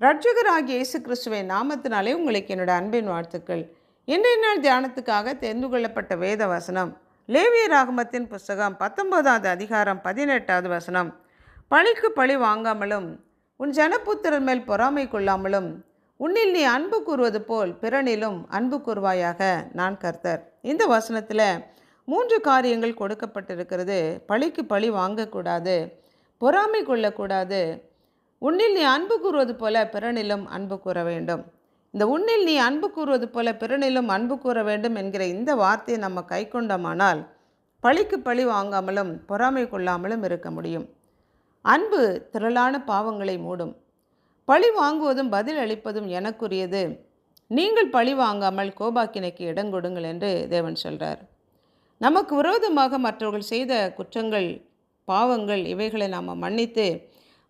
ரட்சகராகிய இயேசு கிறிஸ்துவின் நாமத்தினாலே உங்களுக்கு என்னோட அன்பின் வாழ்த்துக்கள். இன்றைய நாள் தியானத்துக்காக தெரிந்து கொள்ளப்பட்ட வேத வசனம் லேவிய ராகமத்தின் புஸ்தகம் பத்தொன்பதாவது அதிகாரம் பதினெட்டாவது வசனம். பழிக்கு பழி வாங்காமலும் உன் ஜனப்புத்திரன் மேல் பொறாமை கொள்ளாமலும் உன்னில் நீ அன்பு கூறுவது போல் பிறனிலும் அன்பு கூறுவாயாக நான் கர்த்தர். இந்த வசனத்தில் மூன்று காரியங்கள் கொடுக்கப்பட்டிருக்கிறது. பழிக்கு பழி வாங்கக்கூடாது பொறாமை கொள்ளக்கூடாது உன்னில் நீ அன்பு கூறுவது போல பிறனிலும் அன்பு கூற வேண்டும். இந்த உன்னில் நீ அன்பு கூறுவது போல பிறனிலும் அன்பு கூற வேண்டும் என்கிற இந்த வார்த்தையை நம்ம கை கொண்டோமானால் பழிக்கு பழி வாங்காமலும் பொறாமை கொள்ளாமலும் இருக்க முடியும். அன்பு திரளான பாவங்களை மூடும். பழி வாங்குவதும் பதில் அளிப்பதும் எனக்குரியது. நீங்கள் பழி வாங்காமல் கோபாக்கினைக்கு இடம் கொடுங்கள் என்று தேவன் சொல்கிறார் நமக்கு விரோதமாக மற்றவர்கள் செய்த குற்றங்கள் பாவங்கள் இவைகளை நாம் மன்னித்து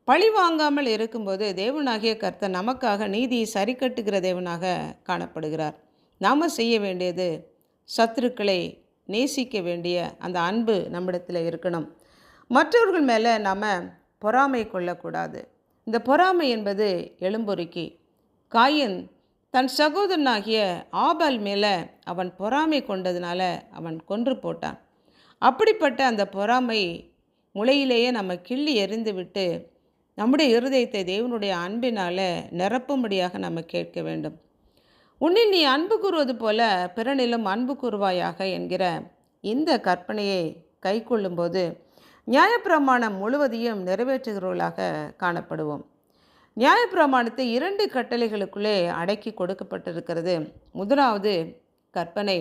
பழி வாங்காமல் இருக்கும்போது தேவனாகிய கர்த்தர் நமக்காக நீதியை சரி கட்டுகிற தேவனாக காணப்படுகிறார். நாம் செய்ய வேண்டியது சத்துருக்களை நேசிக்க வேண்டிய அந்த அன்பு நம்மிடத்தில் இருக்கணும். மற்றவர்கள் மேலே நாம் பொறாமை கொள்ளக்கூடாது. இந்த பொறாமை என்பது எழும்பொருக்கி. காயின் தன் சகோதரனாகிய ஆபால் மேலே அவன் பொறாமை கொண்டதுனால அவன் கொன்று போட்டான். அப்படிப்பட்ட அந்த பொறாமை முளையிலேயே நம்ம கிள்ளி எறிந்துவிட்டு நம்முடைய இருதயத்தை தேவனுடைய அன்பினால் நிரப்பும்படியாக நம்ம கேட்க வேண்டும். உன்னில் நீ அன்பு கூறுவது போல பிறனிலும் அன்பு கூறுவாயாக என்கிற இந்த கற்பனையை கை கொள்ளும்போது நியாயப்பிரமாணம் முழுவதையும் நிறைவேற்றுகிறவர்களாக காணப்படுவோம். நியாயப்பிரமாணத்தை இரண்டு கட்டளைகளுக்குள்ளே அடக்கி கொடுக்கப்பட்டிருக்கிறது. முதலாவது கற்பனை.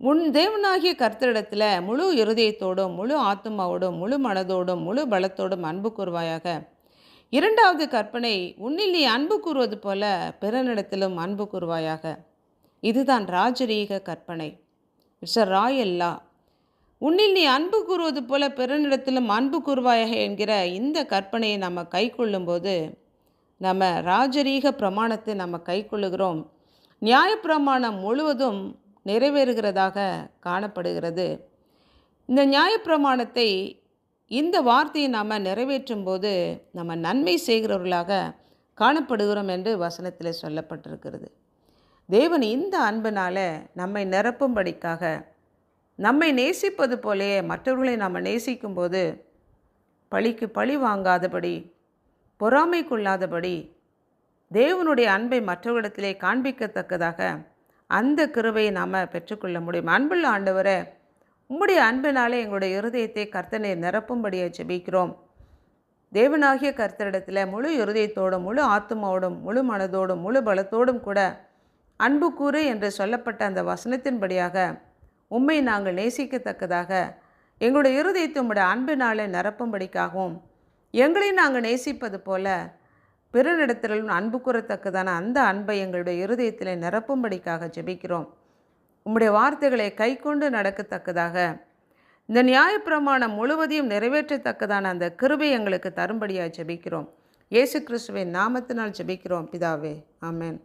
உன் தேவனாகிய கர்த்தரிடத்தில் முழு இருதயத்தோடும் முழு ஆத்மாவோடும் முழு மனதோடும் முழு பலத்தோடும் அன்பு கூறுவாயாக இரண்டாவது கற்பனை உன்னில் நீ அன்பு கூறுவது போல பிறனிடத்திலும் அன்பு கூறுவாயாக. இதுதான் ராஜரீக கற்பனை. இட்ஸ் அ ராயல் லா உன்னில் நீ அன்பு கூறுவது போல பிறனிடத்திலும் அன்பு கூறுவாயாக என்கிற இந்த கற்பனையை நம்ம கை கொள்ளும்போது நம்ம ராஜரீக பிரமாணத்தை நம்ம கை கொள்ளுகிறோம். நியாயப்பிரமாணம் முழுவதும் நிறைவேறுகிறதாக காணப்படுகிறது. இந்த நியாயப்பிரமாணத்தை இந்த வார்த்தையை நாம் நிறைவேற்றும் போது நம்ம நன்மை செய்கிறவர்களாக காணப்படுகிறோம் என்று வசனத்தில் சொல்லப்பட்டிருக்கிறது. தேவன் இந்த அன்பினால் நம்மை நிரப்பும்படிக்காக நம்மை நேசிப்பது போலேயே மற்றவர்களை நாம் நேசிக்கும்போது பழிக்கு பழி வாங்காதபடி பொறாமை கொள்ளாதபடி தேவனுடைய அன்பை மற்றவர்களிடத்திலே காண்பிக்கத்தக்கதாக அந்த கிருவையை நாம் பெற்றுக்கொள்ள முடியும். அன்புள்ள ஆண்டவரை உம்முடைய அன்பினாலே எங்களுடைய இருதயத்தை கர்த்தனை நிரப்பும்படியாக ஜெபிக்கிறோம். தேவனாகிய கர்த்தரிடத்தில் முழு இருதயத்தோடும் முழு ஆத்மாவோடும் முழு மனதோடும் முழு பலத்தோடும் கூட அன்பு கூறு என்று சொல்லப்பட்ட அந்த வசனத்தின்படியாக உம்மை நாங்கள் நேசிக்கத்தக்கதாக எங்களுடைய இருதயத்தை உம்முடைய அன்பினாலே நிரப்பும்படிக்காகவும் எங்களை நாங்கள் நேசிப்பது போல பிறனிடத்திலும் அன்பு கூறத்தக்கதான அந்த அன்பை எங்களுடைய இருதயத்தில் நிரப்பும்படிக்காக ஜெபிக்கிறோம். உம்முடைய வார்த்தைகளை கை கொண்டு நடக்கத்தக்கதாக. இந்த நியாயப்பிரமாணம் முழுவதையும் நிறைவேற்றத்தக்கதான அந்த கிருபை எங்களுக்கு தரும்படியாக ஜெபிக்கிறோம். இயேசு கிறிஸ்துவின் நாமத்தினால் ஜெபிக்கிறோம். பிதாவே ஆமேன்.